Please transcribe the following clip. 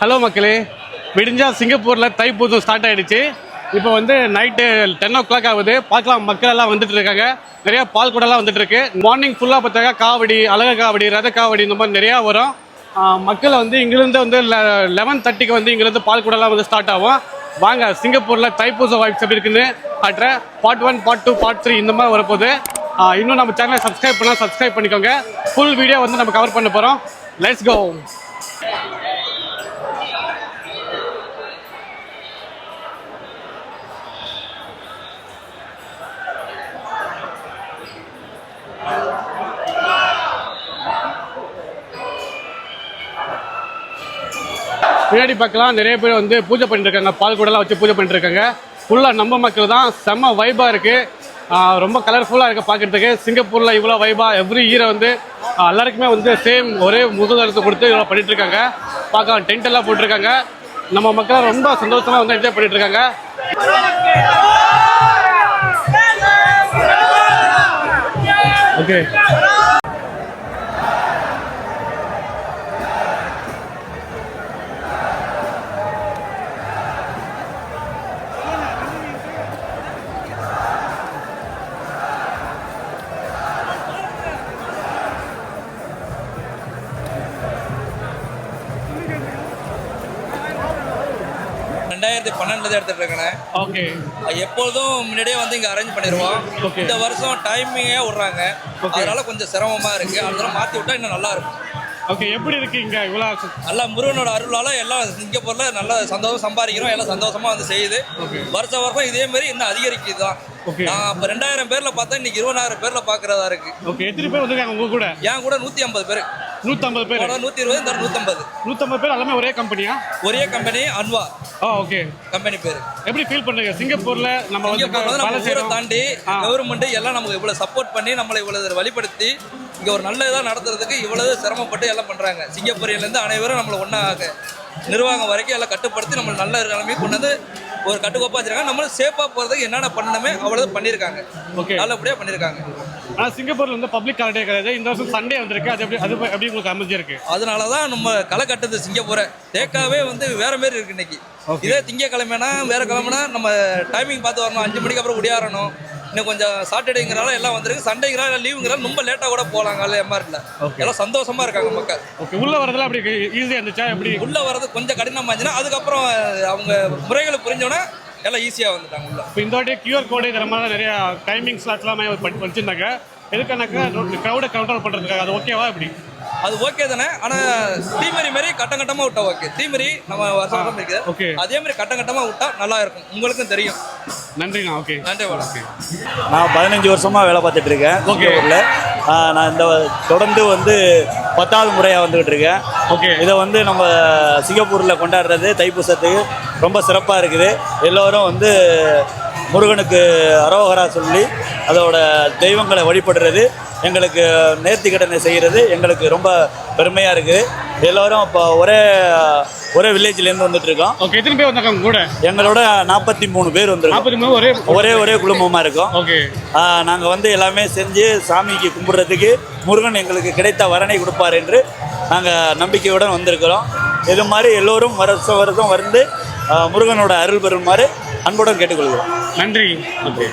Hello மக்களே. விடிஞ்சா சிங்கப்பூரில் தைப்பூசம் ஸ்டார்ட் ஆகிடுச்சு இப்போ வந்து நைட்டு டென் ஓ கிளாக் ஆகுது. பார்க்கலாம் மக்கள் எல்லாம் வந்துட்டு இருக்காங்க. நிறைய பால் கூடலாம் வந்துட்டு இருக்கு. மார்னிங் ஃபுல்லாக பார்த்தாக்கா காவடி அழக காவடி ரத காவடி இந்த மாதிரி நிறையா வரும். மக்களை மக்கள் வந்து இங்கிருந்து வந்து லெவன் தேர்ட்டிக்கு வந்து இங்கிருந்து பால் கூடலாம் வந்து ஸ்டார்ட் ஆகும். வாங்க சிங்கப்பூரில் தைப்பூச வாய்ப்ஸ் எப்படி இருக்குன்னு காட்டுற part one part two part three இந்த மாதிரி வரப்போகுது. இன்னும் நம்ம சேனலை சப்ஸ்கிரைப் பண்ணால் சப்ஸ்கிரைப் பண்ணிக்கோங்க. ஃபுல் வீடியோ வந்து நம்ம கவர் பண்ண போகிறோம் லெட்ஸ் கோ பின்னாடி பார்க்கலாம் நிறைய பேர் வந்து பூஜை பண்ணிட்டு இருக்காங்க பால் கூடலாம் வச்சு பூஜை பண்ணிட்டு இருக்காங்க ஃபுல்லாக நம்ம மக்கள் தான் செம்ம வைபாக இருக்குது ரொம்ப கலர்ஃபுல்லாக இருக்குது பார்க்குறதுக்கு சிங்கப்பூரில் இவ்வளோ வைபாக எவ்ரி இயரை வந்து எல்லாருக்குமே வந்து சேம் ஒரே முகதரத்தை கொடுத்து இவ்வளோ பண்ணிட்டு இருக்காங்க பார்க்க டென்ட் எல்லாம் போட்டிருக்காங்க. நம்ம மக்கள் ரொம்ப சந்தோஷமாக வந்து என்ஜாய் பண்ணிட்டு இருக்காங்க ஓகே ரெண்டாயிரத்தி பன்னெண்டுல எடுத்துட்டு இருக்கேன். ஓகே. எப்பொழுதும் முன்னாடியே வந்து இங்க அரேஞ்ச் பண்ணிடுவோம். இந்த வருஷம் டைமிங்கே விடுறாங்க. அதனால கொஞ்சம் சிரமமா இருக்கு. அதனால மாத்தி விட்டா இன்னும் நல்லா இருக்கும். ஓகே எப்படி இருக்கு இங்கே இவ்வளோ நல்லா முருகனோட அருளால எல்லாம் சிங்கப்பூர்ல நல்ல சந்தோஷம் சம்பாதிக்கிறோம். எல்லாம் சந்தோஷமா வந்து செய்யுது. Okay. வருஷம் வருஷம் இதே மாதிரி இன்னும் அதிகரிக்குது தான். நான் இப்போ ரெண்டாயிரம் பேர்ல பார்த்தா இன்னைக்கு இருபதாயிரம் பேர்ல பாக்குறதா இருக்கு. ஓகே எத்தனை பேர் வந்திருக்காங்க உங்க கூட? என் கூட நூத்தி ஐம்பது பேர். நூற்றம்பது பேர். நூத்தி இருபது இந்த நூத்தம்பது. நூற்றம்பது பேர் எல்லாமே ஒரே கம்பெனியா ஒரே கம்பெனி அன்வா ஆ ஓகே கம்பெனி பேரு. எப்படி ஃபீல் பண்ணுங்க சிங்கப்பூர்ல நம்ம வந்து தாண்டி. கவர்மெண்ட் எல்லாம் நமக்கு இவ்வளவு சப்போர்ட் பண்ணி நம்மளை இவ்வளவு வழிபடுத்தி இங்க ஒரு நல்ல இதா நடத்துறதுக்கு இவ்வளவு சிரமப்பட்டு எல்லாம் பண்றாங்க. சிங்கப்பூரில இருந்து அனைவரும் நம்மளை ஒன்னாக நிர்வாகம் வரைக்கும் எல்லாம் கட்டுப்படுத்தி நம்ம நல்ல நிலைமைக்கு கொண்டு வந்து ஒரு கட்டுக்கோப்பா வச்சிருக்காங்க. நம்மளும் சேஃபா போறதுக்கு என்னென்ன பண்ணணுமே அவ்வளவு பண்ணியிருக்காங்க. ஓகே நல்லபடியா பண்ணியிருக்காங்க. ஆனா சிங்கப்பூர்ல வந்து பப்ளிக் ஹாலிடே கிடையாது. இந்த வருஷம் சண்டே வந்திருக்கு. அது எப்படி அது எப்படி உங்களுக்கு அமைஞ்சிருக்கு? அதனால தான் நம்ம களை கட்டுது சிங்கப்பூரை. தேக்காவே வந்து வேற மாதிரி இருக்கு இன்னைக்கு. இதே திங்கக்கிழமைனா வேற கிழமைனா நம்ம டைமிங் பார்த்து வரணும். அஞ்சு மணிக்கு அப்புறம் உடையாறணும் இன்னும் கொஞ்சம் சாட்டர்டேங்கிறால எல்லாம் வந்திருக்கு. சண்டேங்கிறால லீவுங்கிறால ரொம்ப லேட்டாக கூட போகலாம் காலையில் எம்ஆர்ல. எல்லாம் சந்தோஷமா இருக்காங்க மக்கள். ஓகே உள்ள வரதுல அப்படி ஈஸியா இருந்துச்சா? எப்படி? உள்ள வர்றது கொஞ்சம் கடினமா இருந்துச்சுன்னா அதுக்கப்புறம் அவங்க முறைகளை புரிஞ்சோன்னே எல்லாம் ஈஸியாக வந்துட்டாங்க உள்ள. இப்போ இந்த வாட்டி கியூஆர் கோடு இந்த மாதிரி நிறைய டைமிங் ஸ்லாட்லாம் வச்சிருந்தாங்க. எதுக்கானாக்கா க்ரௌடை கண்ட்ரோல் பண்றதுக்காக. அது ஓகேவா எப்படி? அது ஓகே தானே. ஆனா தீமரி மாதிரி கட்டம் கட்டமா விட்டா ஓகே தீமரி நம்ம வருஷம். இருக்குது அதே மாதிரி கட்டம் கட்டமா விட்டா நல்லா இருக்கும். உங்களுக்கும் தெரியும். நன்றிண்ணா ஓகே நன்றி வணக்கம். நான் பதினஞ்சு வருஷமா வேலை பார்த்துட்டு இருக்கேன். Okay. சிங்கப்பூரில் நான் இந்த தொடர்ந்து வந்து பத்தாவது முறையாக வந்துகிட்டு இருக்கேன். ஓகே. இதை வந்து நம்ம சிங்கப்பூரில் கொண்டாடுறது தைப்பூசத்துக்கு ரொம்ப சிறப்பாக இருக்குது. எல்லோரும் வந்து முருகனுக்கு அரோகரா சொல்லி அதோட தெய்வங்களை வழிபடுறது எங்களுக்கு நேர்த்திக்கடனை செய்கிறது எங்களுக்கு ரொம்ப பெருமையாக இருக்குது. எல்லோரும் இப்போ ஒரே ஒரே வில்லேஜ்லேருந்து வந்துட்டு இருக்கோம் ஓகே எத்தனை பேர் வந்தாங்க கூட? எங்களோட நாற்பத்தி மூணு பேர் வந்திருக்கோம். மூணு ஒரே ஒரே ஒரே குடும்பமாக இருக்கோம். ஓகே நாங்கள் வந்து எல்லாமே செஞ்சு சாமிக்கு கும்பிட்றதுக்கு முருகன் எங்களுக்கு கிடைத்த வரனை கொடுப்பார் என்று நாங்கள் நம்பிக்கையுடன் வந்திருக்கிறோம். இது மாதிரி எல்லோரும் வருஷம் வருஷம் வந்து முருகனோட அருள் பெறுமாறு அன்புடன் கேட்டுக்கொள்கிறோம். நன்றி. ஓகே